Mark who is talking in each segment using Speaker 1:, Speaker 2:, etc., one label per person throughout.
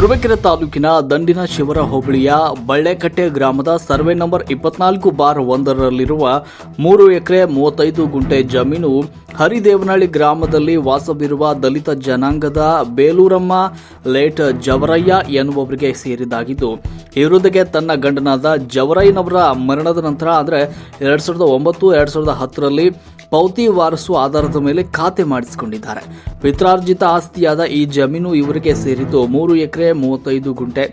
Speaker 1: ತುರುವೇಕೆರೆ ತಾಲೂಕಿನ ದಂಡಿನ ಶಿವರ ಹೋಬಳಿಯ ಬಳ್ಳೆಕಟ್ಟೆ ಗ್ರಾಮದ ಸರ್ವೆ ನಂಬರ್ ಇಪ್ಪತ್ನಾಲ್ಕು ಬಾರ್ ಒಂದರಲ್ಲಿರುವ ಮೂರು ಎಕರೆ ಮೂವತ್ತೈದು ಗುಂಟೆ ಜಮೀನು ಹರಿದೇವನಹಳ್ಳಿ ಗ್ರಾಮದಲ್ಲಿ ವಾಸವಿರುವ ದಲಿತ ಜನಾಂಗದ ಬೇಲೂರಮ್ಮ ಲೇಟ್ ಜವರಯ್ಯ ಎನ್ನುವವರಿಗೆ ಸೇರಿದ್ದಾಗಿದ್ದು, ಇವರೊಂದಿಗೆ ತನ್ನ ಗಂಡನಾದ ಜವರಯ್ಯನವರ ಮರಣದ ನಂತರ ಅಂದರೆ ಎರಡು ಸಾವಿರದ ಒಂಬತ್ತು ಎರಡು ಸಾವಿರದ ಹತ್ತರಲ್ಲಿ ಪೌತಿ ವಾರಸು ಆಧಾರದ ಮೇಲೆ ಖಾತೆ ಮಾಡಿಸಿಕೊಂಡಿದ್ದಾರೆ. ಪಿತ್ರಾರ್ಜಿತ ಆಸ್ತಿಯಾದ ಈ ಜಮೀನು ಇವರಿಗೆ ಸೇರಿದ್ದು ಮೂರು ಎಕರೆ, ಮೂವತ್ತೈದು ಗುಂಟೆ.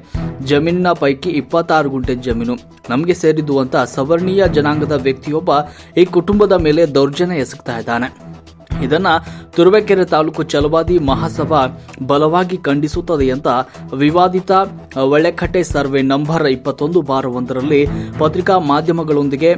Speaker 1: ಜಮೀನಿನ ಪೈಕಿ ಇಪ್ಪತ್ತಾರು ಗುಂಟೆ ಜಮೀನು. ನಮಗೆ ಸೇರಿದ್ದು ಅಂತ ಸವರ್ಣೀಯ ಜನಾಂಗದ ವ್ಯಕ್ತಿಯೊಬ್ಬ ಈ ಕುಟುಂಬದ ಮೇಲೆ ದೌರ್ಜನ್ಯ ಎಸಗ್ತಾ ಇದ್ದಾನೆ. ಇದನ್ನ ತುರುವೇಕೆರೆ ತಾಲೂಕು ಚಲವಾದಿ ಮಹಾಸಭಾ ಬಲವಾಗಿ ಖಂಡಿಸುತ್ತದೆ ಅಂತ ವಿವಾದಿತ ಒಳ್ಳೆಕಟ್ಟೆ ಸರ್ವೆ ನಂಬರ್ ಇಪ್ಪತ್ತೊಂದು ಬಾರ್ ಒಂದರಲ್ಲಿ ಪತ್ರಿಕಾ ಮಾಧ್ಯಮಗಳೊಂದಿಗೆ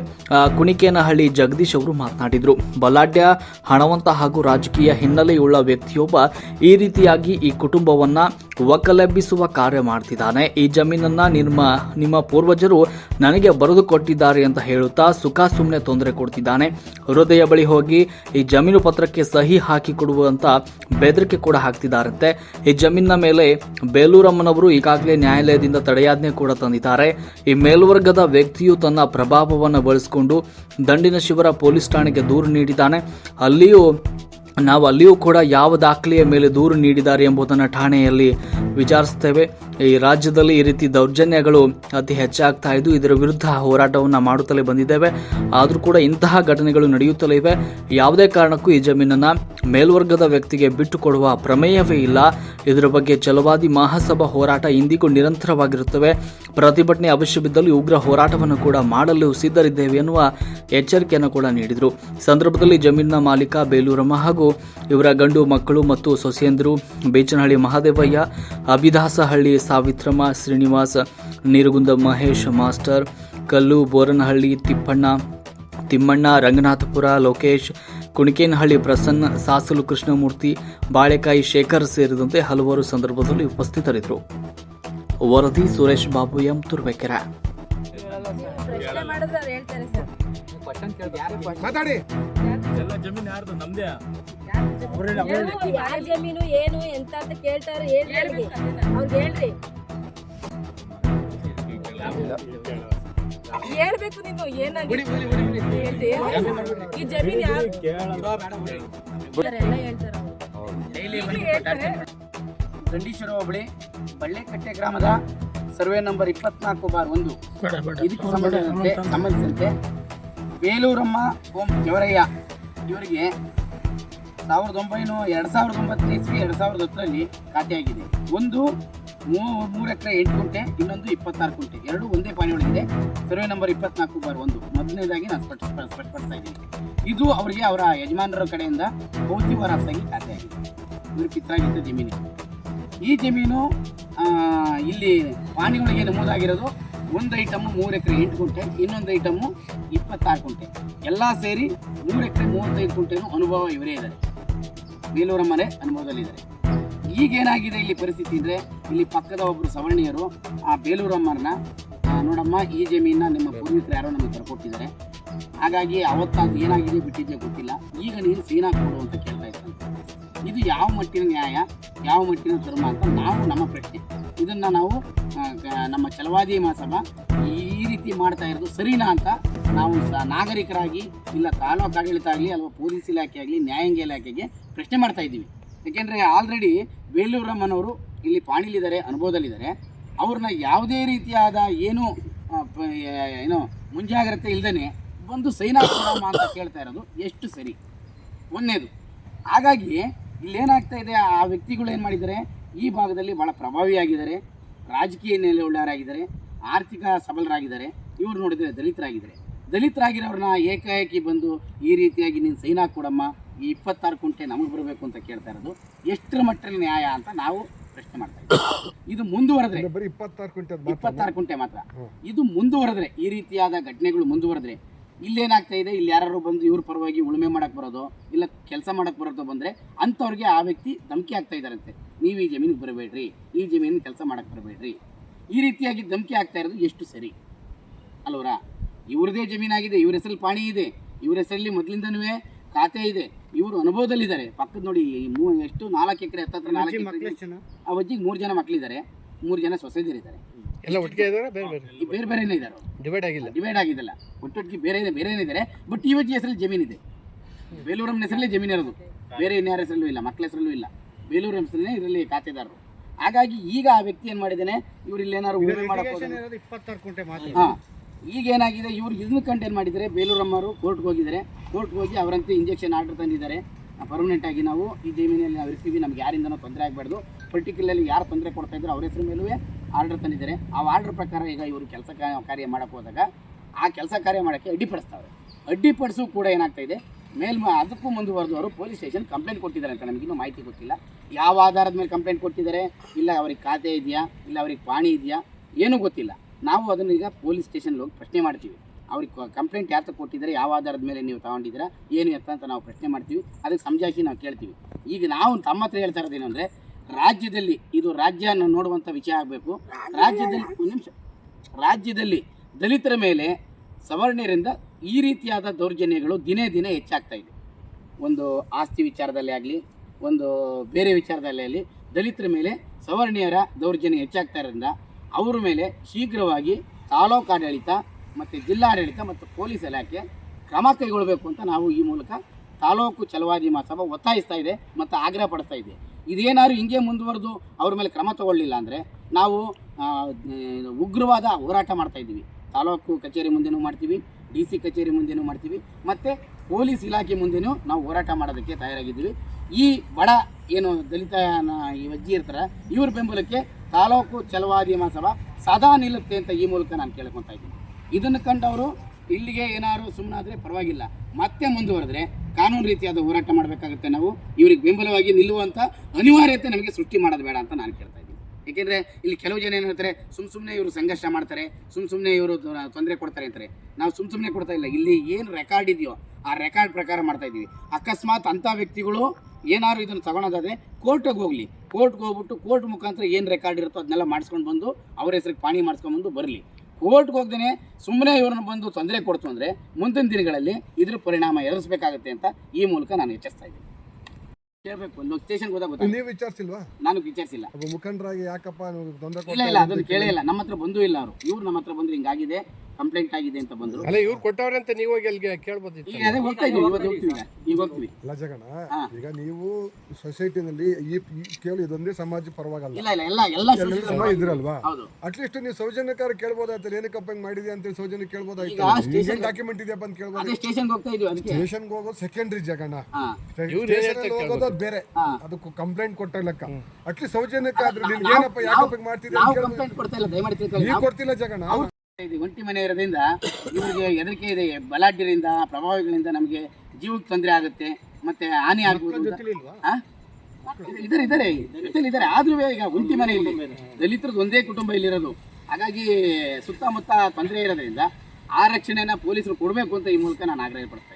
Speaker 1: ಕುಣಿಕೇನಹಳ್ಳಿ ಜಗದೀಶ್ ಅವರು ಮಾತನಾಡಿದರು. ಬಲಾಢ್ಯ, ಹಣವಂತ ಹಾಗೂ ರಾಜಕೀಯ ಹಿನ್ನೆಲೆಯುಳ್ಳ ವ್ಯಕ್ತಿಯೊಬ್ಬ ಈ ರೀತಿಯಾಗಿ ಈ ಕುಟುಂಬವನ್ನ ಒಕ್ಕಲೆಬ್ಬಿಸುವ ಕಾರ್ಯ ಮಾಡ್ತಿದ್ದಾನೆ. ಈ ಜಮೀನನ್ನ ನಿಮ್ಮ ನಿಮ್ಮ ಪೂರ್ವಜರು ನನಗೆ ಬರೆದು ಕೊಟ್ಟಿದ್ದಾರೆ ಅಂತ ಹೇಳುತ್ತಾ ಸುಖ ಸುಮ್ಮನೆ ತೊಂದರೆ ಕೊಡ್ತಿದ್ದಾನೆ. ಹೃದಯ ಬಳಿ ಹೋಗಿ ಈ ಜಮೀನು ಪತ್ರಕ್ಕೆ ಸಹಿ ಹಾಕಿ ಕೊಡುವಂತ ಬೆದರಿಕೆ ಕೂಡ ಹಾಕ್ತಿದ್ದಾರಂತೆ ಈ ಜಮೀನಿನ ಮೇಲೆ ಬೇಲೂರಮ್ಮನವರು ಈಗಾಗಲೇ ನ್ಯಾಯಾಲಯದಿಂದ ತಡೆಯಾಜ್ಞೆ ಕೂಡ ತಂದಿದ್ದಾರೆ. ಈ ಮೇಲ್ವರ್ಗದ ವ್ಯಕ್ತಿಯು ತನ್ನ ಪ್ರಭಾವವನ್ನು ಬಳಸಿಕೊಂಡು ದಂಡಿನ ಶಿವರ ಪೊಲೀಸ್ ಠಾಣೆಗೆ ದೂರು ನೀಡಿದ್ದಾನೆ. ಅಲ್ಲಿಯೂ ನಾವು ಅಲ್ಲಿಯೂ ಕೂಡ ಯಾವ ದಾಖಲೆಯ ಮೇಲೆ ದೂರು ನೀಡಿದ್ದಾರೆ ಎಂಬುದನ್ನು ಠಾಣೆಯಲ್ಲಿ ವಿಚಾರಿಸ್ತೇವೆ ಈ ರಾಜ್ಯದಲ್ಲಿ ಈ ರೀತಿ ದೌರ್ಜನ್ಯಗಳು ಅತಿ ಹೆಚ್ಚಾಗ್ತಾ ಇದ್ದು, ಇದರ ವಿರುದ್ಧ ಹೋರಾಟವನ್ನು ಮಾಡುತ್ತಲೇ ಬಂದಿದ್ದೇವೆ. ಆದರೂ ಕೂಡ ಇಂತಹ ಘಟನೆಗಳು ನಡೆಯುತ್ತಲೇ ಇವೆ. ಯಾವುದೇ ಕಾರಣಕ್ಕೂ ಈ ಜಮೀನನ್ನು ಮೇಲ್ವರ್ಗದ ವ್ಯಕ್ತಿಗೆ ಬಿಟ್ಟುಕೊಡುವ ಪ್ರಮೇಯವೇ ಇಲ್ಲ. ಇದರ ಬಗ್ಗೆ ಚಲವಾದಿ ಮಹಾಸಭಾ ಹೋರಾಟ ಇಂದಿಗೂ ನಿರಂತರವಾಗಿರುತ್ತವೆ. ಪ್ರತಿಭಟನೆ ಅವಶ್ಯ ಬಿದ್ದಲ್ಲಿ ಉಗ್ರ ಹೋರಾಟವನ್ನು ಕೂಡ ಮಾಡಲು ಸಿದ್ಧರಿದ್ದೇವೆ ಎನ್ನುವ ಎಚ್ಚರಿಕೆಯನ್ನು ಕೂಡ ನೀಡಿದರು. ಸಂದರ್ಭದಲ್ಲಿ ಜಮೀನಿನ ಮಾಲೀಕ ಬೇಲೂರಮ್ಮ ಹಾಗೂ ಇವರ ಗಂಡು ಮಕ್ಕಳು ಮತ್ತು ಸೊಸೆಯಂದರು ಬೇಚನಹಳ್ಳಿ ಮಹಾದೇವಯ್ಯ ಅಭಿದಾಸಹಳ್ಳಿ ಸಾವಿತ್ರಮ್ಮ ಶ್ರೀನಿವಾಸ್ ನೀರುಗುಂದ ಮಹೇಶ್ ಮಾಸ್ಟರ್ ಕಲ್ಲು ಬೋರನಹಳ್ಳಿ ತಿಪ್ಪಣ್ಣ ತಿಮ್ಮಣ್ಣ ರಂಗನಾಥಪುರ ಲೋಕೇಶ್ ಕುಣಿಕೇನಹಳ್ಳಿ ಪ್ರಸನ್ನ ಸಾಸಲು ಕೃಷ್ಣಮೂರ್ತಿ ಬಾಳೆಕಾಯಿ ಶೇಖರ್ ಸೇರಿದಂತೆ ಹಲವಾರು ಸಂದರ್ಭದಲ್ಲಿ ಉಪಸ್ಥಿತರಿದ್ದರು. ವರದಿ ಸುರೇಶ್ ಬಾಬು ಎಂ ತುರ್ಬೇಕೆರೆ
Speaker 2: ಮಾತಾಡಿ.
Speaker 3: ಎಲ್ಲ ಜಮೀನು ಯಾರ್ದು? ನಮ್ದೇ.
Speaker 4: ಏನು, ಯಾವ ಜಮೀನು ಏನು ಎಂತ ಅಂತ ಕೇಳ್ತಾರೆ ಹೇಳ್ರಿ ಅವ್ರಿಗೆ ಹೇಳ್ರಿ. ಹೇಳ್ಬೇಕು ನೀನು ಏನ ಹೇಳ್ರಿ ಈ ಜಮೀನ್ ಯಾರು? ಎಲ್ಲ ಹೇಳ್ತಾರೆ ಅವ್ರು.
Speaker 2: ಡೈಲಿ
Speaker 4: ಈಗ್ಲೂ ಹೇಳ್ತಾರೆ.
Speaker 2: ದಂಡೀಶ್ವರ ಹೋಬಳಿ ಬಳ್ಳೆಕಟ್ಟೆ ಗ್ರಾಮದ ಸರ್ವೆ ನಂಬರ್ ಇಪ್ಪತ್ನಾಲ್ಕು ಬಾರ್ ಒಂದು. ಇದಕ್ಕೆ ಸಂಬಂಧಿಸಿದಂತೆ ಸಂಬಂಧಿಸಿದಂತೆ ಬೇಲೂರಮ್ಮ ಓಂ ಜವರಯ್ಯ ಇವರಿಗೆ ಸಾವಿರದ ಒಂಬೈನೂರ ಎರಡು ಸಾವಿರದ ಒಂಬತ್ತು ಇಸ್ವಿ ಎರಡು ಸಾವಿರದ ಹತ್ತರಲ್ಲಿ ಖಾತೆಯಾಗಿದೆ ಒಂದು ಮೂ ಮೂರು ಎಕರೆ ಎಂಟು ಗುಂಟೆ, ಇನ್ನೊಂದು ಇಪ್ಪತ್ತಾರು ಗುಂಟೆ. ಎರಡು ಒಂದೇ ಪಾಣಿಯೊಳಗಿದೆ ಸರ್ವೆ ನಂಬರ್ ಇಪ್ಪತ್ನಾಲ್ಕು ಬಾರ್ ಒಂದು. ಮೊದಲನೇದಾಗಿ ನಾನು ಸ್ಪಷ್ಟ ಸ್ಪಷ್ಟಪಡಿಸ್ತಾ ಇದ್ದೀನಿ. ಇದು ಅವರಿಗೆ ಅವರ ಯಜಮಾನರ ಕಡೆಯಿಂದ ಭೌತಿ ವಾರಸಾಗಿ ಖಾತೆಯಾಗಿದೆ ಇವರು ಪಿತ್ರಾಗಿದ್ದ ಜಮೀನು. ಈ ಜಮೀನು ಇಲ್ಲಿ ಪಾಣಿಗಳಿಗೆ ನಮೂದಾಗಿರೋದು ಒಂದು ಐಟಮ್ಮು ಮೂರು ಎಕರೆ ಎಂಟು ಗುಂಟೆ, ಇನ್ನೊಂದು ಐಟಮು ಇಪ್ಪತ್ತಾರು ಗುಂಟೆ ಎಲ್ಲ ಸೇರಿ ಮೂರು ಎಕರೆ ಮೂವತ್ತೈದು ಗುಂಟೆನೂ ಅನುಭವ ಇವರೇ ಇದ್ದಾರೆ. ಬೇಲೂರಮ್ಮನೇ ಅನುಭವದಲ್ಲಿದ್ದಾರೆ. ಈಗೇನಾಗಿದೆ ಇಲ್ಲಿ ಪರಿಸ್ಥಿತಿ ಅಂದರೆ, ಇಲ್ಲಿ ಪಕ್ಕದ ಒಬ್ಬರು ಸವರ್ಣೀಯರು, ಆ ಬೇಲೂರಮ್ಮರನ್ನ ನೋಡಮ್ಮ, ಈ ಜಮೀನ ನಿಮ್ಮ ಪೂರ್ವಿಕರು ಯಾರೋ ನಮಗೆ ತರಕೊಟ್ಟಿದ್ದಾರೆ ಹಾಗಾಗಿ ಅವತ್ತಾಗ ಏನಾಗಿದೆ ಬಿಟ್ಟಿದ್ದೆ ಗೊತ್ತಿಲ್ಲ. ಈಗ ನೀನು ಸೀನಾ ಕೊಡು ಅಂತ ಕೇಳ್ತಾ ಇದ್ದಂತೆ ಇದು ಯಾವ ಮಟ್ಟಿನ ನ್ಯಾಯ, ಯಾವ ಮಟ್ಟಿನ ಧರ್ಮ ಅಂತ ನಾವು ನಮ್ಮ ಪ್ರಶ್ನೆ. ಇದನ್ನು ನಾವು ನಮ್ಮ ಚಲವಾದಿ ಮಹಾಸಭಾ ರೀತಿ ಮಾಡ್ತಾ ಇರೋದು ಸರಿನಾ ಅಂತ ನಾವು ಸ- ನಾಗರಿಕರಾಗಿ, ಇಲ್ಲ ತಾಲೂಕು ಆಡಳಿತ ಆಗಲಿ ಅಥವಾ ಪೊಲೀಸ್ ಇಲಾಖೆ ಆಗಲಿ, ನ್ಯಾಯಾಂಗ ಇಲಾಖೆಗೆ ಪ್ರಶ್ನೆ ಮಾಡ್ತಾ ಇದ್ದೀವಿ. ಯಾಕೆಂದರೆ ಆಲ್ರೆಡಿ ಬೇಲೂರಮ್ಮನವರು ಇಲ್ಲಿ ಪಾಣಿಲಿದ್ದಾರೆ, ಅನುಭವದಲ್ಲಿದ್ದಾರೆ. ಅವ್ರನ್ನ ಯಾವುದೇ ರೀತಿಯಾದ ಏನು ಏನು ಮುಂಜಾಗ್ರತೆ ಇಲ್ಲದೇ ಬಂದು ಸೈನಾ ಕೊಡಮ್ಮ ಅಂತ ಕೇಳ್ತಾ ಇರೋದು ಎಷ್ಟು ಸರಿ. ಒಂದೇದು ಹಾಗಾಗಿ ಇಲ್ಲೇನಾಗ್ತಾ ಇದೆ, ಆ ವ್ಯಕ್ತಿಗಳು ಏನು ಮಾಡಿದ್ದಾರೆ, ಈ ಭಾಗದಲ್ಲಿ ಭಾಳ ಪ್ರಭಾವಿಯಾಗಿದ್ದಾರೆ, ರಾಜಕೀಯ ನೆಲೆಯುಳ್ಳವರಾಗಿದ್ದಾರೆ. ಆರ್ಥಿಕ ಸಬಲರಾಗಿದ್ದಾರೆ ಇವರು ನೋಡಿದರೆ ದಲಿತರಾಗಿದ್ದಾರೆ. ದಲಿತರಾಗಿರೋರನ್ನ ಏಕಾಏಕಿ ಬಂದು ಈ ರೀತಿಯಾಗಿ ನೀನು ಸೈನಾ ಕೊಡಮ್ಮ ಈ ಇಪ್ಪತ್ತಾರು ಕುಂಟೆ ನಮಗೆ ಬರಬೇಕು ಅಂತ ಕೇಳ್ತಾ ಇರೋದು ಎಷ್ಟರ ಮಟ್ಟದಲ್ಲಿ ನ್ಯಾಯ ಅಂತ ನಾವು ಪ್ರಶ್ನೆ ಮಾಡ್ತಾ ಇದ್ದೀವಿ. ಇದು ಮುಂದುವರೆದ್ರೆ
Speaker 5: ಬರೀ ಇಪ್ಪತ್ತಾರು
Speaker 2: ಕುಂಟೆ ಮಾತ್ರ ಇದು ಮುಂದುವರೆದ್ರೆ ಈ ರೀತಿಯಾದ ಘಟನೆಗಳು ಮುಂದುವರೆದ್ರೆ ಇಲ್ಲೇನಾಗ್ತಾ ಇದೆ ಇಲ್ಲಿ ಯಾರು ಬಂದು ಇವ್ರ ಪರವಾಗಿ ಉಳುಮೆ ಮಾಡಕ್ ಬರೋದು ಇಲ್ಲ ಕೆಲಸ ಮಾಡಕ್ ಬರೋದು ಬಂದ್ರೆ ಅಂಥವ್ರಿಗೆ ಆ ವ್ಯಕ್ತಿ ಧಮಕಿ ಆಗ್ತಾ ಇದ್ದಾರಂತೆ. ನೀವು ಈ ಜಮೀನಿಗೆ ಬರಬೇಡ್ರಿ ಈ ಜಮೀನಿನ ಕೆಲಸ ಮಾಡಕ್ ಬರಬೇಡ್ರಿ. ಈ ರೀತಿಯಾಗಿ ಧಮಕಿ ಆಗ್ತಾ ಇರೋದು ಎಷ್ಟು ಸರಿ? ಅಲ್ವರ? ಇವ್ರದೇ ಜಮೀನಾಗಿದೆ ಇವ್ರ ಹೆಸರಲ್ಲಿ ಪಾಣಿ ಇದೆ ಇವ್ರ ಹೆಸರಲ್ಲಿ ಮೊದಲಿಂದನೂ ಖಾತೆ ಇದೆ. ಇವರು ಅನುಭವದಲ್ಲಿದ್ದಾರೆ. ಪಕ್ಕದ ನೋಡಿ ಮೂ ಎಷ್ಟು ನಾಲ್ಕು ಎಕರೆ ಹತ್ತತ್ರ ನಾಲ್ಕು ಆ ಅಜ್ಜಿಗೆ ಮೂರು ಜನ ಮಕ್ಕಳಿದ್ದಾರೆ ಮೂರು ಜನ ಸೊಸೆದಿರಿದ್ದಾರೆ.
Speaker 5: ಎಲ್ಲ ಒಟ್ಟಿಗೆ ಬೇರೆ ಬೇರೆ?
Speaker 2: ಬೇರೆ ಬೇರೆನೇ ಇದ್ದಾರೆ
Speaker 5: ಡಿವೈಡ್ ಆಗಿಲ್ಲ.
Speaker 2: ಡಿವೈಡ್ ಆಗಿದ್ದಲ್ಲ. ಒಟ್ಟೊಟ್ಟಿಗೆ ಬೇರೆ ಬೇರೆ ಇದ್ದಾರೆ ಬಟ್ ಈ ಹೆಸರಲ್ಲಿ ಹೆಸರಲ್ಲಿ ಜಮೀನಿದೆ ಬೇಲೂರಮ್ಮನ ಹೆಸರಲ್ಲೇ ಜಮೀನು ಇರೋದು. ಬೇರೆ ಇನ್ಯಾರ ಹೆಸರಲ್ಲೂ ಇಲ್ಲ ಮಕ್ಕಳ ಹೆಸರಲ್ಲೂ ಇಲ್ಲ. ಬೇಲೂರು ಹೆಸರಲ್ಲೇ ಇದರಲ್ಲಿ ಖಾತೆದಾರರು. ಹಾಗಾಗಿ ಈಗ ಆ ವ್ಯಕ್ತಿ ಏನು ಮಾಡಿದ್ದಾನೆ? ಇವ್ರು ಇಲ್ಲೇನಾದ್ರು ಉಳುಮೆ ಮಾಡಕ್ಕೆ ಹೋದ್ರೆ
Speaker 5: ಇಪ್ಪತ್ತಾರು ಕುಂಟೆ ಮಾತ್ರ.
Speaker 2: ಹಾಂ. ಈಗ ಏನಾಗಿದೆ? ಇವ್ರು ಇದನ್ನ ಕಂಡು ಏನ್ ಮಾಡಿದ್ದಾರೆ? ಬೇಲೂರಮ್ಮರು ಕೋರ್ಟ್ಗೆ ಹೋಗಿದ್ದಾರೆ. ಕೋರ್ಟ್ಗೆ ಹೋಗಿ ಅವರಂತೂ ಇಂಜೆಕ್ಷನ್ ಆರ್ಡರ್ ತಂದಿದ್ದಾರೆ. ಪರ್ಮನೆಂಟ್ ಆಗಿ ನಾವು ಈ ಜಮೀನಲ್ಲಿ ನಾವು ಇರ್ತೀವಿ. ನಮ್ಗೆ ಯಾರಿಂದನೂ ತೊಂದರೆ ಆಗಬಾರ್ದು. ಪರ್ಟಿಕ್ಯುಲರ್ಲಿ ಯಾರು ತೊಂದರೆ ಕೊಡ್ತಾ ಇದ್ರು ಅವ್ರ ಹೆಸರು ಮೇಲೂ ಆರ್ಡರ್ ತಂದಿದ್ದಾರೆ. ಆ ಆರ್ಡರ್ ಪ್ರಕಾರ ಈಗ ಇವರು ಕೆಲಸ ಕಾರ್ಯ ಮಾಡಕ್ಕೆ ಹೋದಾಗ ಆ ಕೆಲಸ ಕಾರ್ಯ ಮಾಡೋಕ್ಕೆ ಅಡ್ಡಿಪಡಿಸ್ತಾವೆ ಅಡ್ಡಿಪಡಿಸು ಕೂಡ ಏನಾಗ್ತಾ ಇದೆ? ಮೇಲ್ಮ ಅದಕ್ಕೂ ಮುಂದುವರೆದು ಅವರು ಪೊಲೀಸ್ ಸ್ಟೇಷನ್ ಕಂಪ್ಲೇಂಟ್ ಕೊಟ್ಟಿದ್ದಾರೆ ಅಂತ ನಮಗಿನ್ನೂ ಮಾಹಿತಿ ಗೊತ್ತಿಲ್ಲ. ಯಾವ ಆಧಾರದ ಮೇಲೆ ಕಂಪ್ಲೇಂಟ್ ಕೊಟ್ಟಿದ್ದಾರೆ ಇಲ್ಲ ಅವ್ರಿಗೆ ಖಾತೆ ಇದೆಯಾ ಇಲ್ಲ ಅವ್ರಿಗೆ ಪಾಣಿ ಇದೆಯಾ ಏನೂ ಗೊತ್ತಿಲ್ಲ. ನಾವು ಅದನ್ನು ಈಗ ಪೊಲೀಸ್ ಸ್ಟೇಷನ್ ಹೋಗಿ ಪ್ರಶ್ನೆ ಮಾಡ್ತೀವಿ. ಅವ್ರಿಗೆ ಕಂಪ್ಲೇಂಟ್ ಯಾತ ಕೊಟ್ಟಿದ್ದಾರೆ ಯಾವ ಆಧಾರದ ಮೇಲೆ ನೀವು ತಗೊಂಡಿದ್ದೀರಾ ಏನು ಎತ್ತ ಅಂತ ನಾವು ಪ್ರಶ್ನೆ ಮಾಡ್ತೀವಿ. ಅದಕ್ಕೆ ಸಮಜಾಯಿಸಿ ನಾವು ಕೇಳ್ತೀವಿ. ಈಗ ನಾವು ತಮ್ಮ ಹತ್ರ ಹೇಳ್ತಾ ಇರೋದೇನು ಅಂದರೆ ರಾಜ್ಯದಲ್ಲಿ ಇದು ರಾಜ್ಯ ನೋಡುವಂಥ ವಿಷಯ ಆಗಬೇಕು. ರಾಜ್ಯದಲ್ಲಿ ಒಂದು ನಿಮಿಷ. ರಾಜ್ಯದಲ್ಲಿ ದಲಿತರ ಮೇಲೆ ಸವರ್ಣೀಯರಿಂದ ಈ ರೀತಿಯಾದ ದೌರ್ಜನ್ಯಗಳು ದಿನೇ ದಿನೇ ಹೆಚ್ಚಾಗ್ತಾ ಇದೆ. ಒಂದು ಆಸ್ತಿ ವಿಚಾರದಲ್ಲೇ ಆಗಲಿ, ಒಂದು ಬೇರೆ ವಿಚಾರದಲ್ಲೇ ಆಗಲಿ, ದಲಿತರ ಮೇಲೆ ಸವರ್ಣೀಯರ ದೌರ್ಜನ್ಯ ಹೆಚ್ಚಾಗ್ತಾ ಇರೋದ್ರಿಂದ ಅವರ ಮೇಲೆ ಶೀಘ್ರವಾಗಿ ತಾಲೂಕು ಆಡಳಿತ ಮತ್ತು ಜಿಲ್ಲಾಡಳಿತ ಮತ್ತು ಪೊಲೀಸ್ ಇಲಾಖೆ ಕ್ರಮ ಕೈಗೊಳ್ಳಬೇಕು ಅಂತ ನಾವು ಈ ಮೂಲಕ ತಾಲೂಕು ಚಲವಾದಿ ಮಹಾಸಭಾ ಒತ್ತಾಯಿಸ್ತಾ ಇದೆ ಮತ್ತು ಆಗ್ರಹ ಪಡಿಸ್ತಾ ಇದೆ. ಇದೇನಾದ್ರು ಹಿಂಗೆ ಮುಂದುವರೆದು ಅವ್ರ ಮೇಲೆ ಕ್ರಮ ತಗೊಳ್ಳಿಲ್ಲ ಅಂದರೆ ನಾವು ಉಗ್ರವಾದ ಹೋರಾಟ ಮಾಡ್ತಾ ಇದ್ದೀವಿ. ತಾಲೂಕು ಕಚೇರಿ ಮುಂದೆನೂ ಮಾಡ್ತೀವಿ. ಡಿ ಸಿ ಕಚೇರಿ ಮುಂದೆನೂ ಮಾಡ್ತೀವಿ. ಮತ್ತು ಪೊಲೀಸ್ ಇಲಾಖೆ ಮುಂದೆನೂ ನಾವು ಹೋರಾಟ ಮಾಡೋದಕ್ಕೆ ತಯಾರಾಗಿದ್ದೀವಿ. ಈ ಬಡ ಏನು ದಲಿತ ಈ ಅಜ್ಜಿ ಇರ್ತಾರೆ, ಇವ್ರ ಬೆಂಬಲಕ್ಕೆ ತಾಲೂಕು ಚಲವಾದಿ ಮಹಾಸಭಾ ಸದಾ ನಿಲ್ಲುತ್ತೆ ಅಂತ ಈ ಮೂಲಕ ನಾನು ಕೇಳ್ಕೊತಾ ಇದ್ದೀನಿ. ಇದನ್ನು ಕಂಡವರು ಇಲ್ಲಿಗೆ ಏನಾದ್ರು ಸುಮ್ಮನಾದರೆ ಪರವಾಗಿಲ್ಲ. ಮತ್ತೆ ಮುಂದುವರೆದ್ರೆ ಕಾನೂನು ರೀತಿಯಾದ ಹೋರಾಟ ಮಾಡಬೇಕಾಗುತ್ತೆ ನಾವು. ಇವ್ರಿಗೆ ಬೆಂಬಲವಾಗಿ ನಿಲ್ಲುವಂಥ ಅನಿವಾರ್ಯತೆ ನಮಗೆ ಸೃಷ್ಟಿ ಮಾಡೋದು ಬೇಡ ಅಂತ ನಾನು ಕೇಳ್ತಾ ಇದ್ದೀನಿ. ಏಕೆಂದರೆ ಇಲ್ಲಿ ಕೆಲವು ಜನ ಏನು ಹೇಳ್ತಾರೆ ಸುಮ್ಮ ಸುಮ್ಮನೆ ಇವರು ಸಂಘರ್ಷ ಮಾಡ್ತಾರೆ, ಸುಮ್ ಸುಮ್ಮನೆ ಇವರು ತೊಂದರೆ ಕೊಡ್ತಾರೆ ಅಂತಾರೆ. ನಾವು ಸುಮ್ಮ ಸುಮ್ಮನೆ ಕೊಡ್ತಾ ಇಲ್ಲ. ಇಲ್ಲಿ ಏನು ರೆಕಾರ್ಡ್ ಇದೆಯೋ, ಆ ರೆಕಾರ್ಡ್ ಪ್ರಕಾರ ಮಾಡ್ತಾ ಇದ್ದೀವಿ. ಅಕಸ್ಮಾತ್ ಅಂಥ ವ್ಯಕ್ತಿಗಳು ಏನಾದ್ರು ಇದನ್ನು ತಗೊಳೋದಾದ್ರೆ ಕೋರ್ಟಿಗೆ ಹೋಗಲಿ. ಕೋರ್ಟ್ಗೆ ಹೋಗ್ಬಿಟ್ಟು ಕೋರ್ಟ್ ಮುಖಾಂತರ ಏನು ರೆಕಾರ್ಡ್ ಇರುತ್ತೋ ಅದನ್ನೆಲ್ಲ ಮಾಡಿಸ್ಕೊಂಡು ಬಂದು ಅವ್ರ ಹೆಸರಿಗೆ ಪಾಣಿ ಮಾಡಿಸ್ಕೊಂಡ್ಬಂದು ಬರಲಿ. ಕೋರ್ಟ್ಗೆ ಹೋಗ್ದೇ ಸುಮ್ಮನೆ ಇವ್ರನ್ನ ಬಂದು ತೊಂದರೆ ಕೊಡ್ತು ಅಂದರೆ ಮುಂದಿನ ದಿನಗಳಲ್ಲಿ ಇದ್ರ ಪರಿಣಾಮ ಎದುರಿಸಬೇಕಾಗುತ್ತೆ ಅಂತ ಈ ಮೂಲಕ ನಾನು ಎಚ್ಚರಿಸ್ತಾ ಇದ್ದೀನಿ. ಕೇಳಬೇಕು ಹೋದಾಗ ಗೊತ್ತಾಗುತ್ತೆ.
Speaker 6: ನೀವು ವಿಚಾರಿಸಿಲ್ವಾ?
Speaker 2: ನಾನು ವಿಚಾರಿಸಿಲ್ಲ.
Speaker 6: ಒಬ್ಬ ಮುಖಂಡರಾಗಿ ಯಾಕಪ್ಪ ನೀವು ತೊಂದರೆ
Speaker 2: ಇಲ್ಲ ಇಲ್ಲ ಅದನ್ನು ಕೇಳೇ. ಇಲ್ಲ ನಮ್ಮ ಹತ್ರ ಬಂದೂ ಇಲ್ಲ ಅವರು. ಇವ್ರು ನಮ್ಮ ಹತ್ರ ಬಂದ್ರೆ ಹಿಂಗಾಗಿದೆ. ಕಂಪ್ಲೇಂಟ್ ಆಗಿದೆ ಅಂತ ಬಂದ್ರು.
Speaker 5: ಅಲ್ಲ ಇವ್ರು ಕೊಟ್ಟವ್ರೆ ಅಂತ ನೀವು ಹೋಗಿ ಅಲ್ಲಿಗೆ ಕೇಳ್ಬೋದಿತ್ತು.
Speaker 2: ಈಗ ಅದೇ ಹೋಗ್ತಾ ಇದೀವಿ ಇವತ್ತು ಹೋಗ್ತೀವಿ ಈಗ ಈಗ ಹೋಗ್ತೀವಿ.
Speaker 6: ಇಲ್ಲ ಜಗಣ ಈಗ ನೀವು ಸೊಸೈಟಿನಲ್ಲಿ ಈ ಈ ಕೇಳಿ ಇದೊಂದೇ ಸಮಾಜ ಪರವಾಗಲ್ಲ.
Speaker 2: ಇಲ್ಲ ಇಲ್ಲ ಎಲ್ಲ ಎಲ್ಲ
Speaker 6: ಎಲ್ಲ ಇದ್ರಲ್ವಾ?
Speaker 2: ಹೌದು.
Speaker 6: ಅಟ್ಲೀಸ್ಟ್ ನೀವು ಸೌಜನ್ಯಕಾರ ಕೇಳ್ಬೋದಾಯ್ತು ಏನಕ್ಕಪ್ಪ ಹಿಂಗ್ ಮಾಡಿದ್ಯಾ ಅಂತ ಸೌಜನ್ಯ
Speaker 2: ಈಗ
Speaker 6: ಕೇಳ್ಬೋದಾಯ್ತು
Speaker 2: station-
Speaker 6: ಏನ್ ಡಾಕ್ಯುಮೆಂಟ್ ಇದೆಯಪ್ಪ ಅಂತ ಕೇಳ್ಬೋದು
Speaker 2: ಅದೇ ಸ್ಟೇಷನ್ಗೆ ಹೋಗ್ತಾ ಇದೀವಿ ಅದಕ್ಕೆ.
Speaker 6: ಸ್ಟೇಷನ್ಗೆ ಹೋಗೋದು ಸೆಕೆಂಡ್ರಿ ಜಗಣ.
Speaker 2: ಹಾ.
Speaker 6: ಸ್ಟೇಷನ್ ಹೋಗೋದು ಅದು ಬೇರೆ.
Speaker 2: ಹಾ.
Speaker 6: ಅದಕ್ಕೂ ಕಂಪ್ಲೇಂಟ್ ಕೊಟ್ಟ ಲೆಕ್ಕ. ಅಟ್ಲೀಸ್ಟ್ ಸೌಜನ್ಯಕ್ಕಾದ್ರೆ ನಿನ್ಗೆ ಏನಪ್ಪ ಯಾಕಪ್ಪ ಹಿಂಗ್ ಮಾಡ್ತಿದ್ಯಾ
Speaker 2: ನಾವು
Speaker 6: ಅಂತ ಕೇಳ್ಬೋದು.
Speaker 2: ಕಂಪ್ಲೇಂಟ್ ಕೊಡ್ತಾ ಇಲ್ಲ ದಯಮಾಡಿ ತಿಳ್ಕೊಳ್ಳಿ.
Speaker 6: ನೀವು
Speaker 2: ನಾವು
Speaker 6: ಕೊಡ್ತಿಲ್ಲ ಜಗಣ.
Speaker 2: ಇದು. ಒಂಟಿ ಮನೆ ಇರೋದ್ರಿಂದ ಇವರಿಗೆ ಹೆದರಿಕೆ ಇದೆ. ಬಲಾಢ್ಯರಿಂದ ಪ್ರಭಾವಿಗಳಿಂದ ನಮಗೆ ಜೀವಕ್ಕೆ ತೊಂದರೆ ಆಗುತ್ತೆ. ಮತ್ತೆ ಹಾನಿ ಆಗ್ಬೋದು ಇದಾರೆ ಇದಾರೆ ಇದ್ದಾರೆ ಆದ್ರೂ ಈಗ ಒಂಟಿ ಮನೆ ಇಲ್ಲಿ. ದಲಿತರದ್ದು ಒಂದೇ ಕುಟುಂಬ ಇಲ್ಲಿರೋದು. ಹಾಗಾಗಿ ಸುತ್ತಮುತ್ತ ತೊಂದರೆ ಇರೋದ್ರಿಂದ ಆ ರಕ್ಷಣೆನ ಪೊಲೀಸರು ಕೊಡಬೇಕು ಅಂತ ಈ ಮೂಲಕ ನಾನು ಆಗ್ರಹ ಪಡ್ತಾ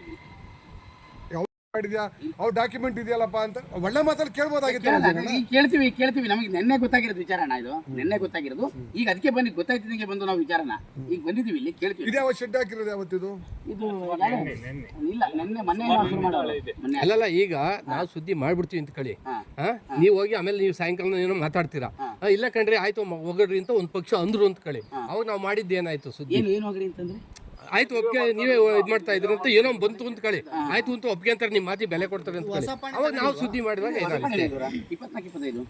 Speaker 6: ಮಾಡಿದ್ಯಾ? ಅವ್ರ ಡಾಕ್ಯುಮೆಂಟ್ ಇದೆಯಲ್ಲಪ್ಪ ಅಂತ ಒಳ್ಳೆ ಮಾತಲ್ಲಿ ಕೇಳ್ಬೋದಾಗಿತ್ತು
Speaker 2: ಈಗ ಕೇಳ್ತೀವಿ ಕೇಳ್ತೀವಿ. ನಮಗೆ ನಿನ್ನೆ ಗೊತ್ತಾಗಿರೋದು ವಿಚಾರಣ ಇದು. ನಿನ್ನೆ ಗೊತ್ತಾಗಿರೋದು. ಈಗ ಅದಕ್ಕೆ ಬನ್ನಿ ನಿಮಗೆ ಬಂದು ನಾವು ವಿಚಾರನ ಈಗ ಬಂದಿದ್ದೀವಿ ಇಲ್ಲಿ ಕೇಳ್ತೀವಿ.
Speaker 6: ಇದ್ಯಾವ ಶೆಡ್ ಹಾಕಿರೋದು ಯಾವತ್ತಿದು?
Speaker 2: ಇದು ಇಲ್ಲ ನಿನ್ನೆ ಮೊನ್ನೆ ಏನೋ ಶುರು ಮಾಡೋಲ್ಲ ಮೊನ್ನೆ
Speaker 5: ಅಲ್ಲಲ್ಲ ಈಗ ನಾವು ಸುದ್ದಿ ಮಾಡ್ಬಿಡ್ತೀವಿ ಅಂತ ಕಳಿ.
Speaker 2: ಹಾ.
Speaker 5: ನೀವು ಹೋಗಿ ಆಮೇಲೆ ನೀವು ಸಾಯಂಕಾಲ ಏನೋ ಮಾತಾಡ್ತೀರಾ? ಆ, ಇಲ್ಲ ಕಣ್ರಿ ಆಯ್ತು ಮ- ಹೋಗಡ್ರಿ ಅಂತ ಒಂದು ಪಕ್ಷ ಅಂದ್ರು ಅಂತ ಕಳಿ. ಅವಾಗ ನಾವು ಮಾಡಿದ್ದು ಏನಾಯ್ತು ಸುದ್ದಿ?
Speaker 2: ಏನು ಏನು ಹೋಗ್ರಿ ಅಂತಂದ್ರೆ?
Speaker 5: ಆಯ್ತು ಒಪ್ಪಿಗೆ ನೀವೇ ಇದು ಮಾಡ್ತಾ ಇದ್ರಿ ಅಂತ ಏನೋ ಬಂತು ಅಂತ ಕಳಿ. ಆಯ್ತು ಅಂತ ಒಪ್ಪಿಗೆ ಅಂತಾರೆ ನಿಮ್ಮ ಮಾತಿ ಬೆಲೆ ಕೊಡ್ತಾರೆ ಅಂತ ಅವಾಗ ನಾವು ಸುದ್ದಿ ಮಾಡಿದಾಗ
Speaker 2: ಇಪ್ಪತ್ನಾಲ್ಕು ಇಪ್ಪತ್ತೈದು.